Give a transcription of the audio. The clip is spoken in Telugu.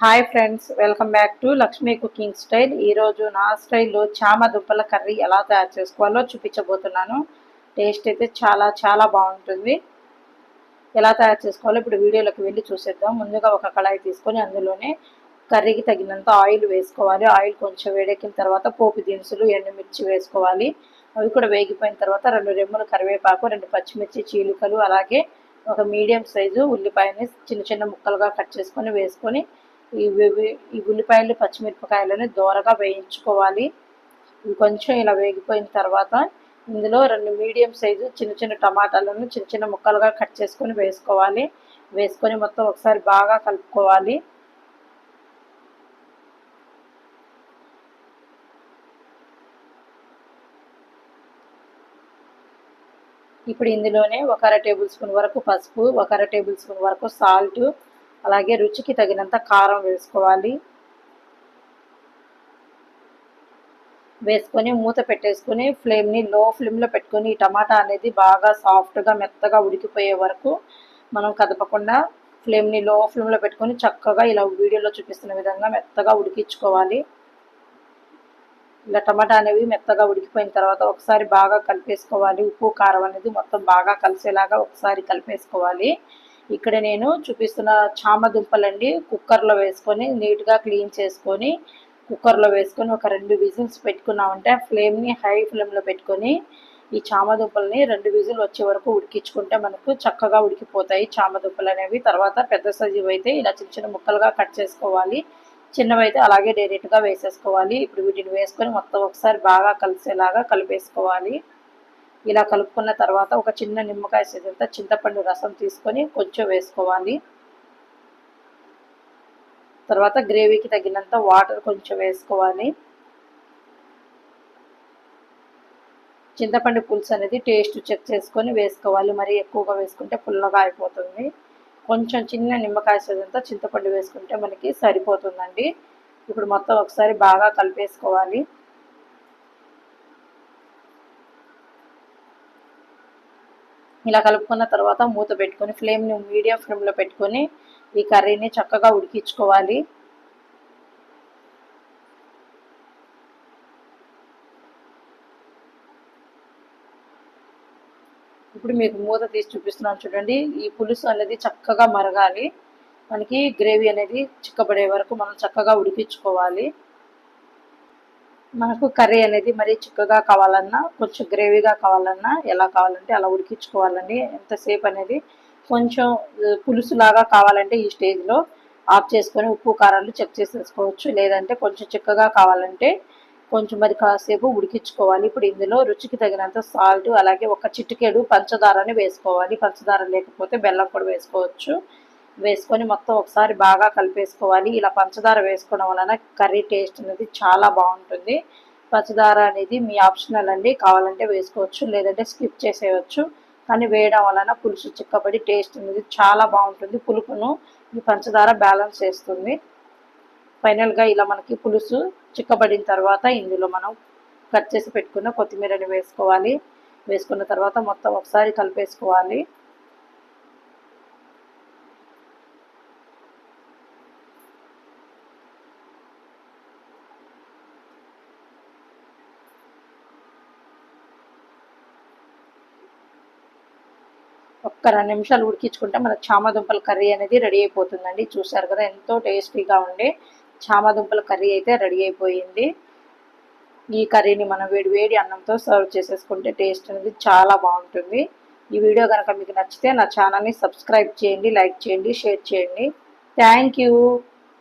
Hi friends welcome back to Lakshmi cooking style ఈరోజు నా స్టైల్లో చామ దుంపల కర్రీ ఎలా తయారు చేసుకోవాలో చూపించబోతున్నాను. టేస్ట్ అయితే చాలా చాలా బాగుంటుంది. ఎలా తయారు చేసుకోవాలో ఇప్పుడు వీడియోలోకి వెళ్ళి చూసేద్దాం. ముందుగా ఒక కళాయి తీసుకొని అందులోనే కర్రీకి తగినంత ఆయిల్ వేసుకోవాలి. ఆయిల్ కొంచెం వేడెక్కిన తర్వాత పోపు దినుసులు ఎండుమిర్చి వేసుకోవాలి. అవి కూడా వేగిపోయిన తర్వాత రెండు రెమ్మలు కరివేపాకు రెండు పచ్చిమిర్చి చీలికలు అలాగే ఒక మీడియం సైజు ఉల్లిపాయని చిన్న చిన్న ముక్కలుగా కట్ చేసుకొని వేసుకొని ఈ ఈ ఉల్లిపాయలు పచ్చిమిరపకాయలని దోరగా వేయించుకోవాలి. ఇంకొంచెం కొంచెం ఇలా వేగిపోయిన తర్వాత ఇందులో రెండు మీడియం సైజు చిన్న చిన్న టమాటాలను చిన్న చిన్న ముక్కలుగా కట్ చేసుకొని వేసుకోవాలి. వేసుకొని మొత్తం ఒకసారి బాగా కలుపుకోవాలి. ఇప్పుడు ఇందులోనే ఒక అర టేబుల్ స్పూన్ వరకు పసుపు ఒక అర టేబుల్ స్పూన్ వరకు సాల్ట్ అలాగే రుచికి తగినంత కారం వేసుకోవాలి. వేసుకొని మూత పెట్టేసుకొని ఫ్లేమ్ని లో ఫ్లేమ్లో పెట్టుకొని ఈ టమాటా అనేది బాగా సాఫ్ట్గా మెత్తగా ఉడికిపోయే వరకు మనం కదపకుండా ఫ్లేమ్ని లో ఫ్లేమ్లో పెట్టుకొని చక్కగా ఇలా వీడియోలో చూపిస్తున్న విధంగా మెత్తగా ఉడికించుకోవాలి. ఇలా టమాటా అనేవి మెత్తగా ఉడికిపోయిన తర్వాత ఒకసారి బాగా కలిపేసుకోవాలి. ఉప్పు కారం అనేది మొత్తం బాగా కలిసేలాగా ఒకసారి కలిపేసుకోవాలి. ఇక్కడ నేను చూపిస్తున్న చామ దుంపలండి కుక్కర్లో వేసుకొని నీట్గా క్లీన్ చేసుకొని కుక్కర్లో వేసుకొని ఒక రెండు విజిల్స్ పెట్టుకున్నామంటే ఫ్లేమ్ని హై ఫ్లేమ్లో పెట్టుకొని ఈ చామదుంపలని రెండు విజిల్ వచ్చే వరకు ఉడికించుకుంటే మనకు చక్కగా ఉడికిపోతాయి చామదుంపలు అనేవి. తర్వాత పెద్ద సైజు అయితే ఇలా చిన్న చిన్న ముక్కలుగా కట్ చేసుకోవాలి. చిన్నవైతే అలాగే డైరెక్ట్గా వేసేసుకోవాలి. ఇప్పుడు వీటిని వేసుకొని మొత్తం ఒకసారి బాగా కలిసేలాగా కలిపేసుకోవాలి. ఇలా కలుపుకున్న తర్వాత ఒక చిన్న నిమ్మకాయ సైజంత చింతపండు రసం తీసుకొని కొంచెం వేసుకోవాలి. తర్వాత గ్రేవీకి తగినంత వాటర్ కొంచెం వేసుకోవాలి. చింతపండు పులుసు అనేది టేస్ట్ చెక్ చేసుకొని వేసుకోవాలి. మరి ఎక్కువగా వేసుకుంటే పుల్లగా అయిపోతుంది. కొంచెం చిన్న నిమ్మకాయ సైజంతా చింతపండు వేసుకుంటే మనకి సరిపోతుందండి. ఇప్పుడు మొత్తం ఒకసారి బాగా కలిపేసుకోవాలి. ఇలా కలుపుకున్న తర్వాత మూత పెట్టుకొని ఫ్లేమ్ని మీడియం ఫ్లేమ్లో పెట్టుకొని ఈ కర్రీని చక్కగా ఉడికించుకోవాలి. ఇప్పుడు మీకు మూత తీసి చూపిస్తున్నాను చూడండి. ఈ పులుసు అనేది చక్కగా మరగాలి. మనకి గ్రేవీ అనేది చిక్కబడే వరకు మనం చక్కగా ఉడికించుకోవాలి. మనకు కర్రీ అనేది మరీ చిక్కగా కావాలన్నా కొంచెం గ్రేవీగా కావాలన్నా ఎలా కావాలంటే అలా ఉడికించుకోవాలండి. ఎంతసేపు అనేది కొంచెం పులుసు లాగా కావాలంటే ఈ స్టేజ్లో ఆఫ్ చేసుకొని ఉప్పు కారాలు చెక్ చేసేసుకోవచ్చు. లేదంటే కొంచెం చిక్కగా కావాలంటే కొంచెం మరి కాసేపు ఉడికించుకోవాలి. ఇప్పుడు ఇందులో రుచికి తగినంత సాల్ట్ అలాగే ఒక చిటికెడు పంచదారని వేసుకోవాలి. పంచదార లేకపోతే బెల్లం కూడా వేసుకోవచ్చు. వేసుకొని మొత్తం ఒకసారి బాగా కలిపేసుకోవాలి. ఇలా పంచదార వేసుకోవడం వలన కర్రీ టేస్ట్ అనేది చాలా బాగుంటుంది. పంచదార అనేది మీ ఆప్షనల్ అండి. కావాలంటే వేసుకోవచ్చు లేదంటే స్కిప్ చేసేయచ్చు. కానీ వేయడం వలన పులుసు చిక్కబడి టేస్ట్ అనేది చాలా బాగుంటుంది. పులుపును ఈ పంచదార బ్యాలెన్స్ చేస్తుంది. ఫైనల్గా ఇలా మనకి పులుసు చిక్కబడిన తర్వాత ఇందులో మనం కట్ చేసి పెట్టుకున్న కొత్తిమీరని వేసుకోవాలి. వేసుకున్న తర్వాత మొత్తం ఒకసారి కలిపేసుకోవాలి. ఒక్క రెండు నిమిషాలు ఉడికించుకుంటే మన చామదుంపల కర్రీ అనేది రెడీ అయిపోతుందండి. చూసారు కదా ఎంతో టేస్టీగా ఉండే చామదుంపల కర్రీ అయితే రెడీ అయిపోయింది. ఈ కర్రీని మనం వేడి వేడి అన్నంతో సర్వ్ చేసేసుకుంటే టేస్ట్ అనేది చాలా బాగుంటుంది. ఈ వీడియో కనుక మీకు నచ్చితే నా ఛానల్ని సబ్స్క్రైబ్ చేయండి లైక్ చేయండి షేర్ చేయండి. Thank you.